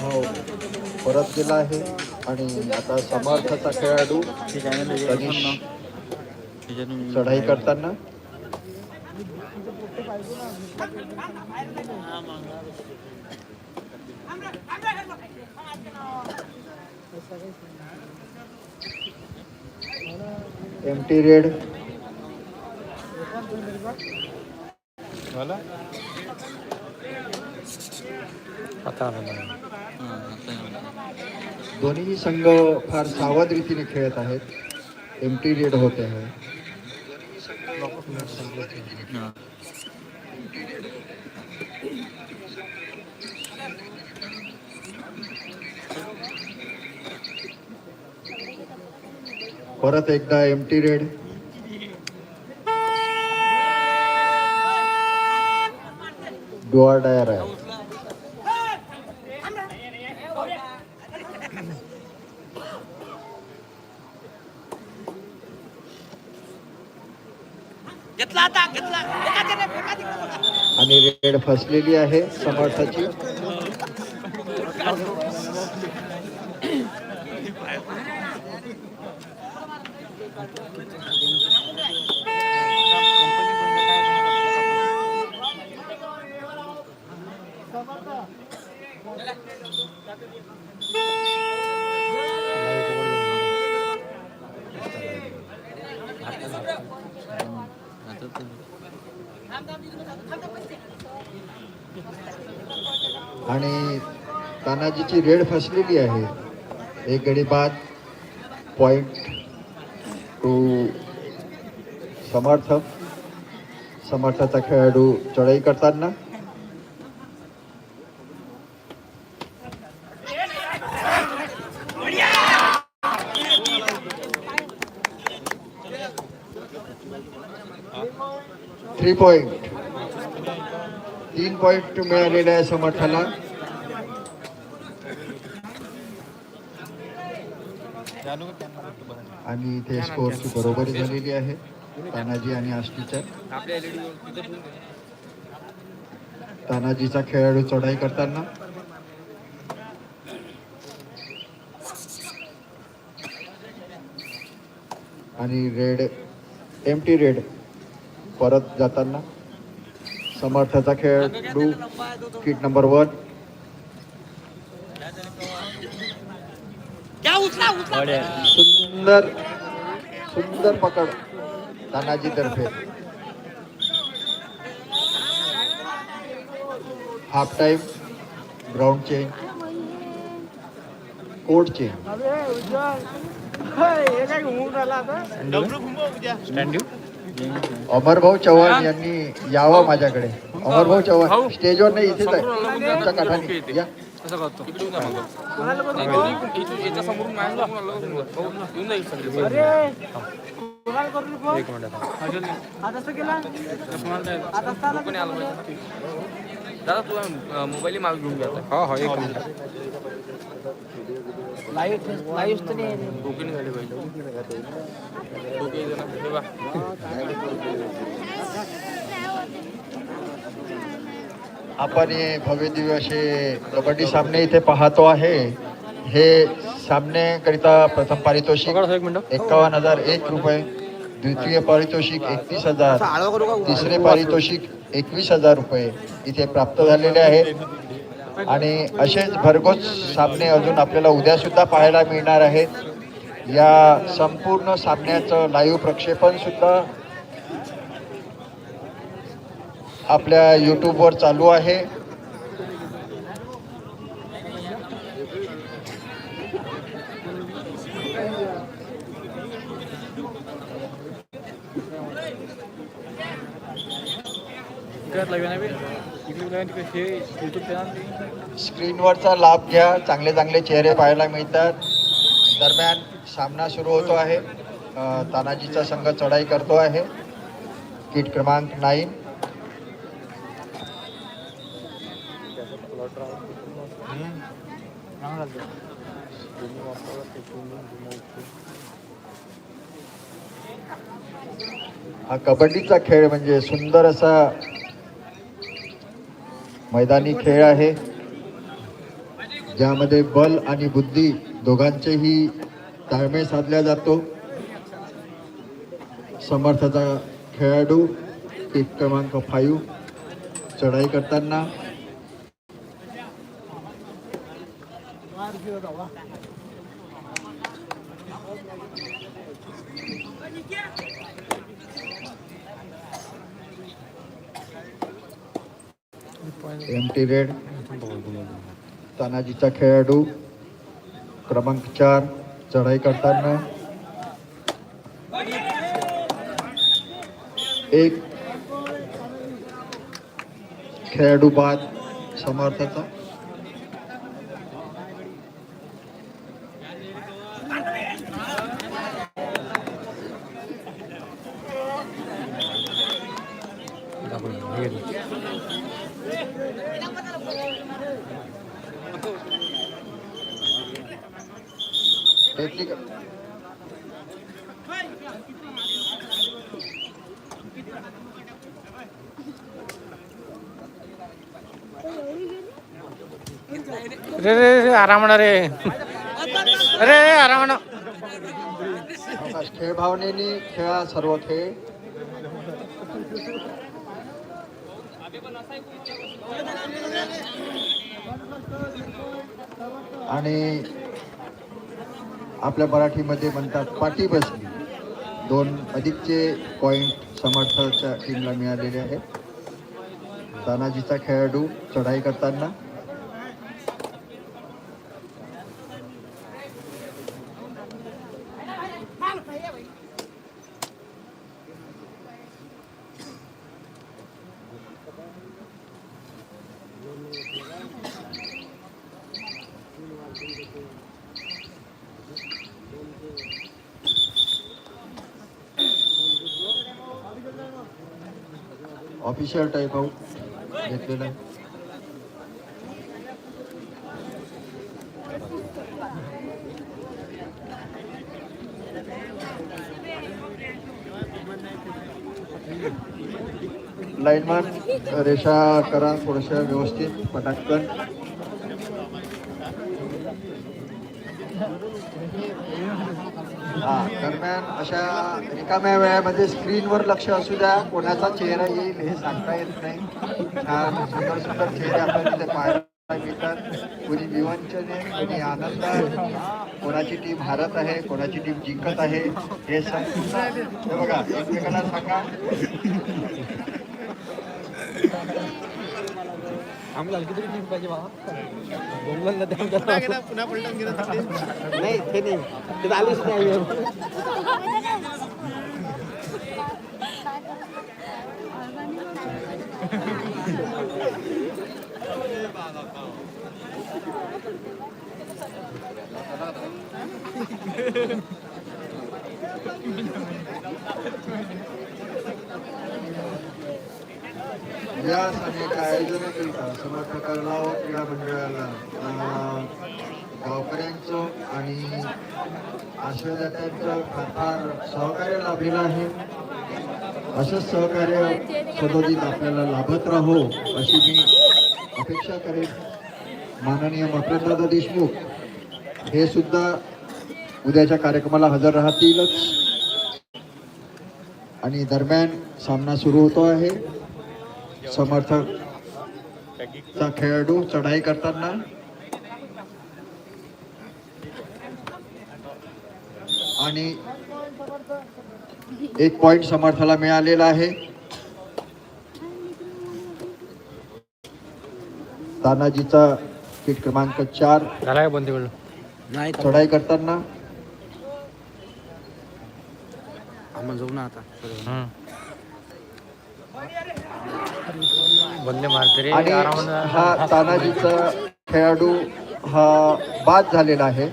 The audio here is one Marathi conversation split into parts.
हो. परत गेला आहे आणि आता समर्थाचा खेळाडू चढाई करताना. M T raid. दोन्ही संघ फार सावध रीतीने खेळत आहेत. एम टी रेड होते आहे परत एकदा M T raid do or die आहे आणि रेड फसलेली आहे समर्थाची आणि तानाजीची रेड फसलेली आहे. एक गडी बाद पॉईंट टू समर्थ समर्थाचा खेळाडू चढाई करताना. थ्री पॉईंट तीन पॉइंट मिळालेले आहे समर्थाला आणि इथे स्कोअरची बरोबरी झालेली आहे. तानाजी आणि आष्टीच्या. तानाजीचा खेळाडू चढाई करताना. आणि रेड एम टी रेड परत जाताना. समर्थाचा खेळाडू किट नंबर वन सुंदर सुंदर पकड तानाजी तर्फे. Half time ground change court change Bhau Chavan यांनी यावं माझ्याकडे. अमर भाऊ चव्हाण स्टेजवर नाही इथेच आहे. तुमच्या काठाने या. दादा तू मोबाईल माग घेऊन घ्या हो हो एक मिनिट. बुकिंग जण हे. आपण हे भव्य दिव्य असे कबड्डी सामने इथे पाहतो आहे. हे सामन्याकरिता प्रथम पारितोषिक एकावन्न हजार एक रुपये. द्वितीय पारितोषिक एकतीस हजार. तिसरे पारितोषिक एकवीस हजार रुपये इथे प्राप्त झालेले आहेत आणि असेच भरघोस सामने अजून आपल्याला उद्या सुद्धा पाहायला मिळणार आहेत. या संपूर्ण सामन्याचं लाईव्ह प्रक्षेपण सुद्धा आपल्या यूट्यूबवर चालू आहे. स्क्रीनवरचा लाभ घ्या. चांगले चांगले चेहरे पाहायला मिळतात. दरम्यान सामना सुरू होतो आहे. तानाजीचा संघ चढाई करतो आहे. किट क्रमांक नाईन हा कबड्डीचा खेळ म्हणजे सुंदर असा मैदानी खेळ आहे. ज्यामध्ये बल आणि बुद्धी दोघांचेही ताळमेळ साधला जातो. समर्थाचा खेळाडू एक क्रमांक फाईव्ह. चढाई करताना. एम टी रेड तानाजीचा खेळाडू क्रमांक चार चढाई करताना. एक खेळाडू बाद समर्थाचा. रे रे रे आरामणा रे. रे रे आरामणा खेळ भावनेने खेळा सर्व खेळ. आणि आपल्या मराठीमध्ये म्हणतात पाठी बसली. दोन अधिकचे पॉईंट समर्थाच्या टीमला मिळालेले आहेत. तानाजीचा खेळाडू चढाई करताना ऑफिशियल टाईप आऊट घेतलेला आहे. लाईनमॅन रेषा करा थोडशा व्यवस्थित पटाकन दरम्यान अशा रिकाम्या वेळामध्ये स्क्रीनवर लक्ष असू द्या कोणाचा चेहरा येईल हे सांगता येत नाही. छान सुंदर सुंदर चेहरे आपल्याला तिथे पाहायला मिळतात. कोणी विवंचने कोणी आनंद कोणाची टीम हारत आहे कोणाची टीम जिंकत आहे हे सांग. बघा एकमेकांना सांगा. आम्हाला किती टीम पाहिजे बाबा. बोंगलला द्या पुन्हा पलटून नाही ते नाही. ते आलीच नाही या सामन्याच्या आयोजनाकरिता समर्थकांना व क्रीडा मंडळाला गावकऱ्यांचं आणि आश्रयदात्यांचं फार सहकार्य लाभलेलं आहे. असंच सहकार्य सदोदित आपल्याला लाभत राहो अशी मी अपेक्षा करेन. माननीय मकरंदादा देशमुख हे सुद्धा उद्याच्या कार्यक्रमाला हजर राहतीलच. आणि दरम्यान सामना सुरू होतो आहे. समर्थक चा खेळाडू चढाई करताना. आणि एक पॉइंट समर्थाला मिळालेला आहे. तानाजीचा किट क्रमांक चार. चढाई करताना. आम्हाला जाऊ ना आता हम्म. बंदे मारते रे आणि हा तानाजीचा खेळाडू हा बाद झालेला आहे.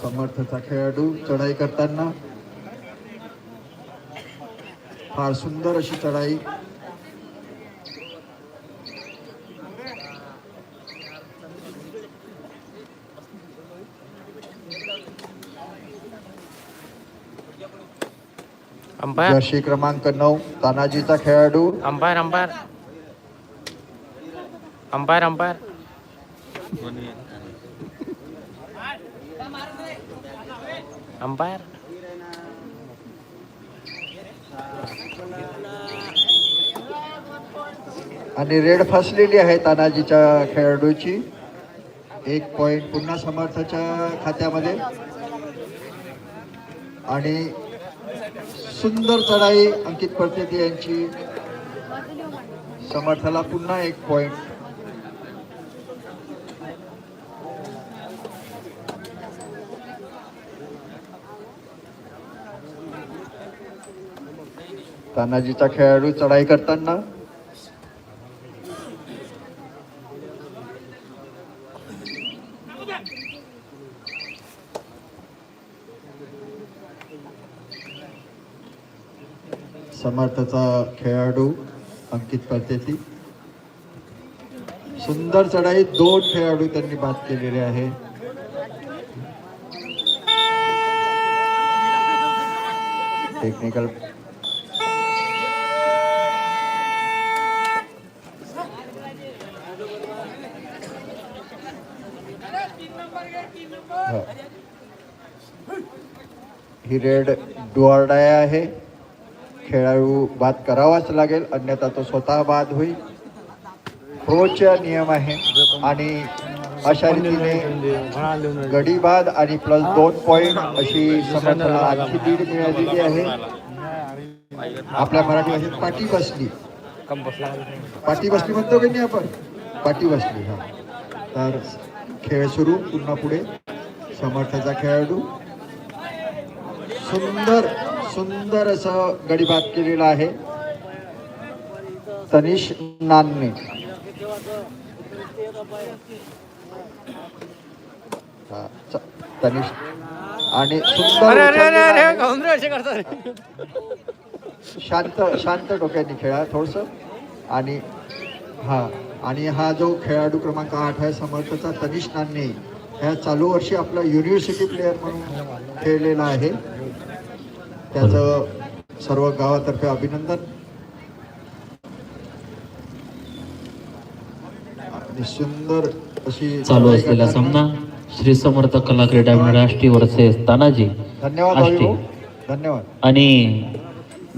समर्थचा खेळाडू चढाई करताना फार सुंदर अशी चढाई अंपायर जर्सी क्रमांक नऊ तानाजीचा खेळाडू। Umpire umpire umpire umpire umpire आणि रेड फसलेली आहे तानाजीच्या खेळाडूची. एक पॉइंट पुन्हा समर्थाच्या खात्यामध्ये. आणि सुंदर चढाई अंकित परतेती यांची. समर्थाला पुन्हा एक पॉइंट तानाजीचा खेळाडू चढाई करताना समर्थाचा खेळाडू अंकित परतेती. सुंदर चढाई दोन खेळाडू त्यांनी बाद केलेले आहे. टेक्निकल ही रेड डुआर्डाय आहे. खेळाडू बाद करावाच लागेल अन्यथा तो स्वतः बाद होईल. प्रोचा नियम आहे आणि अशा रीतीने गडी बाद आणि प्लस दोन पॉईंट अशी समर्थाला आणखी दीड मिळालेली आहे. आपल्या मराठी भाषेत पाठी बसली. पाठी बसली म्हणतो की नाही आपण? पाठी बसली हा. तर खेळ सुरू पुन्हा पुढे. समर्थाचा खेळाडू. सुंदर सुंदर असं गडी बाद केलेलं आहे. तनिष नानने. हा, तनिष. आणि सुंदर? शांत शांत डोक्याने खेळा थोडस. आणि हा आणि हा जो खेळाडू क्रमांक आठ आहे समर्थचा तनिष नान्ने. ह्या चालू वर्षी आपला युनिव्हर्सिटी प्लेअर म्हणून खेळलेला आहे. त्याचं सर्व गावातर्फे अभिनंदन. आणि सुंदर अशी चालू असलेला सामना श्री समर्थ कला क्रीडा मंडळ आष्टी वर्सेस तानाजी धन्यवाद. धन्यवाद. आणि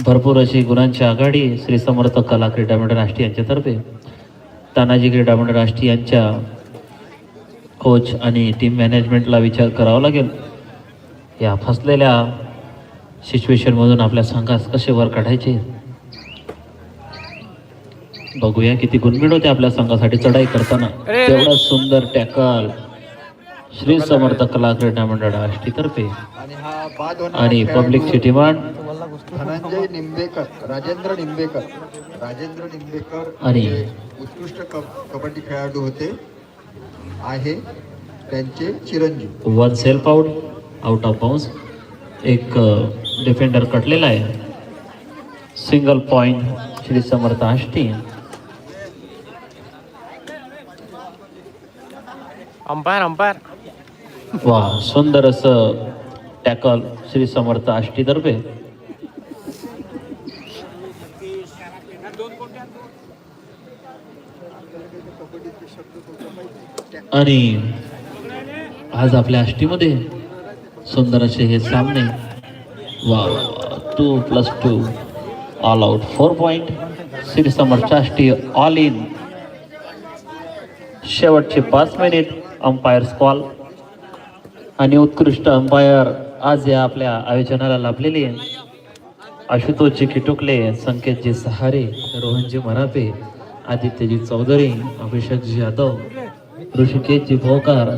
भरपूर अशी गुणांची आघाडी श्री समर्थ कला क्रीडा मंडळ आष्टी यांच्यातर्फे. तानाजी क्रीडा मंडळ आष्टी यांच्या कोच आणि टीम मॅनेजमेंटला विचार करावा लागेल. या फसलेल्या सिच्युएशनमधून आपल्या संघास कसे वर काढायचे? बघूया किती गुणबिण होते आपल्या संघासाठी चढाई करताना. तेवढा सुंदर टॅकल श्री समर्थ कला क्रीडा मंडळ आष्टीतर्फे. आणि हा पब्लिकची डिमांड धनंजय निंबेकर राजेंद्र निंबेकर. राजेंद्र निंबेकर आणि- उत्कृष्ट कब- कबड्डी खेळाडू होते. आहे त्यांचे चिरंजीव. One self out out of bounds एक डिफेंडर कटलेला आहे. Single point Shri Samarth Ashti. Umpire umpire वा सुंदर असं टॅकल श्री समर्थ आष्टीतर्फे आणि आज आपल्या आष्टीमध्ये सुंदर असे हे सामने. वा two plus two all out four point Shri Samarth Ashti all in शेवटचे पाच मिनिट अंपायर्स कॉल आणि उत्कृष्ट अंपायर आज या आपल्या आयोजनाला लाभलेले आहे. आशुतोषजी किटुकले संकेतजी सहारे रोहनजी मरापे आदित्यजी चौधरी अभिषेकजी यादव ऋषिकेशजी भोकार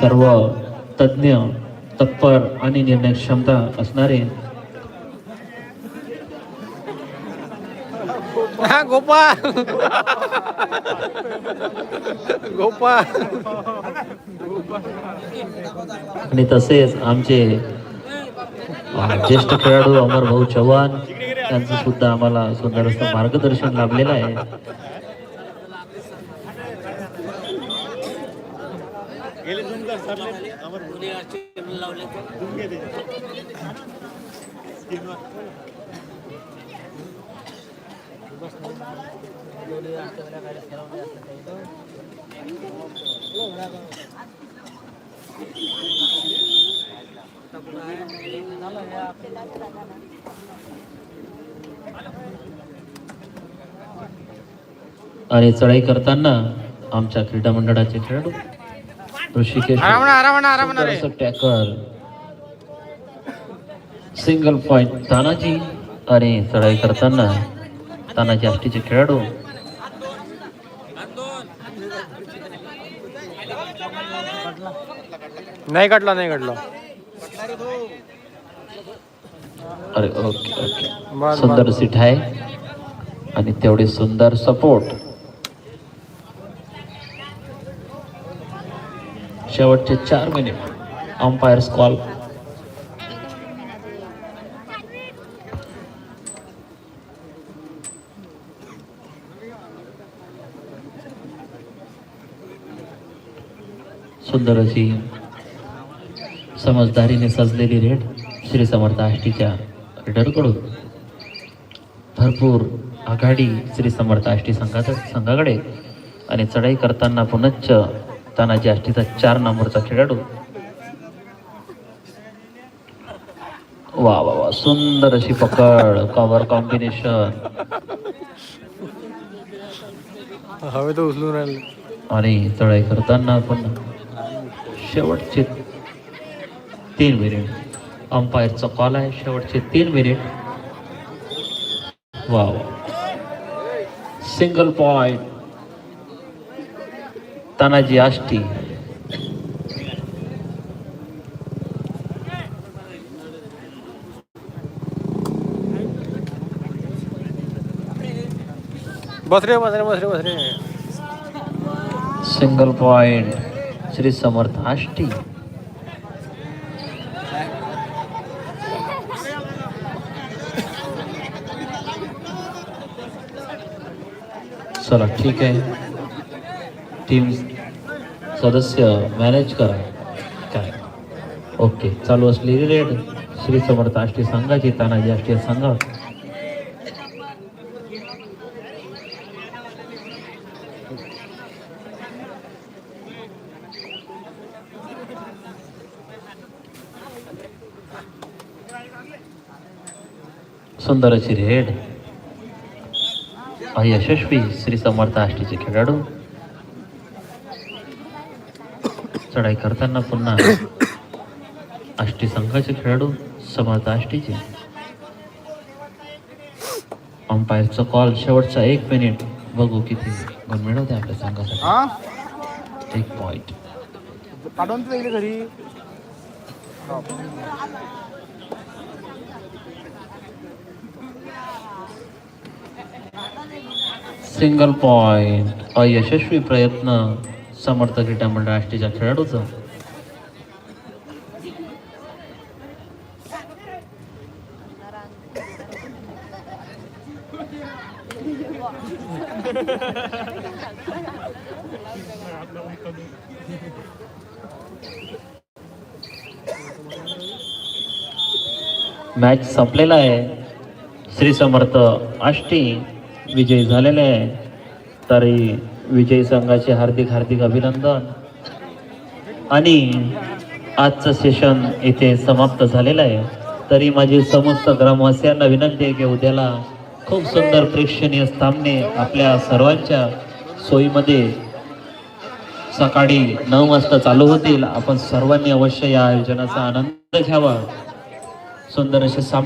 सर्व तज्ज्ञ तत्पर आणि निर्णय क्षमता असणारे हा गोपाळ. गोपाळ. आणि तसेच आमचे ज्येष्ठ खेळाडू अमर भाऊ चव्हाण त्यांचं सुद्धा आम्हाला सुंदर असं मार्गदर्शन लाभलेलं आहे. आणि चढाई करताना आमच्या क्रीडा मंडळाचे खेळाडू ऋषिकेश सिंगल पॉइंट तानाजी. आणि चढाई करताना. तानाजी आष्टीचे खेळाडू. नाही काढला नाही काढला अरे ओके ओके. सुंदर. सीट आहे. आणि तेवढी सुंदर सपोर्ट शेवटचे चार मिनिट अंपायर्स कॉल सुंदर अशी समजदारीने सजलेली रेड श्री समर्थ आष्टीच्या रेडरकडून. भरपूर आघाडी श्री समर्थ आष्टी संघात संघाकडे. आणि चढाई करताना पुनच्च तानाजी आष्टीचा चार नंबरचा खेळाडू. वा वा वा सुंदर अशी पकड कव्हर कॉम्बिनेशन हवे तर उचलून राहिले. आणि चढाई करताना पण शेवटचे तीन मिनिट अंपायरचा कॉल आहे शेवटचे तीन मिनिट वा वा. Single point Tanaji Ashti. बस रे बस रे बस रे बस रे। Single point Shri Samarth Ashti. चला ठीक आहे टीम सदस्य मॅनेज करा. काय? ओके चालू असलेली रेड श्री समर्थ आष्टी संघाची तानाजी आष्टी संघ. सुंदर अशी रेड यशस्वी श्री समर्थ आष्टीचे खेळाडू. चढाई करताना पुन्हा आष्टी संघाचे खेळाडू समर्थ आष्टीचे अंपायरचा कॉल शेवटचा एक मिनिट बघू किती गुण मिळवते आपल्या संघासाठी. एक पॉइंट काढून तर घरी. सिंगल पॉइंट अयशस्वी प्रयत्न. समर्थ क्रीडा मंडळ आष्टीच्या खेळाडूचं. मॅच संपलेला आहे. श्री समर्थ आष्टी विजयी झालेले आहे. तरी विजयी संघाचे हार्दिक हार्दिक अभिनंदन. आणि आजचं सेशन इथे समाप्त झालेलं आहे. तरी माझी समस्त ग्रामवासियांना विनंती आहे की उद्याला खूप सुंदर प्रेक्षणीय सामने आपल्या सर्वांच्या सोयीमध्ये सकाळी नऊ वाजता चालू होतील. आपण सर्वांनी अवश्य या आयोजनाचा आनंद घ्यावा. सुंदर असे सामने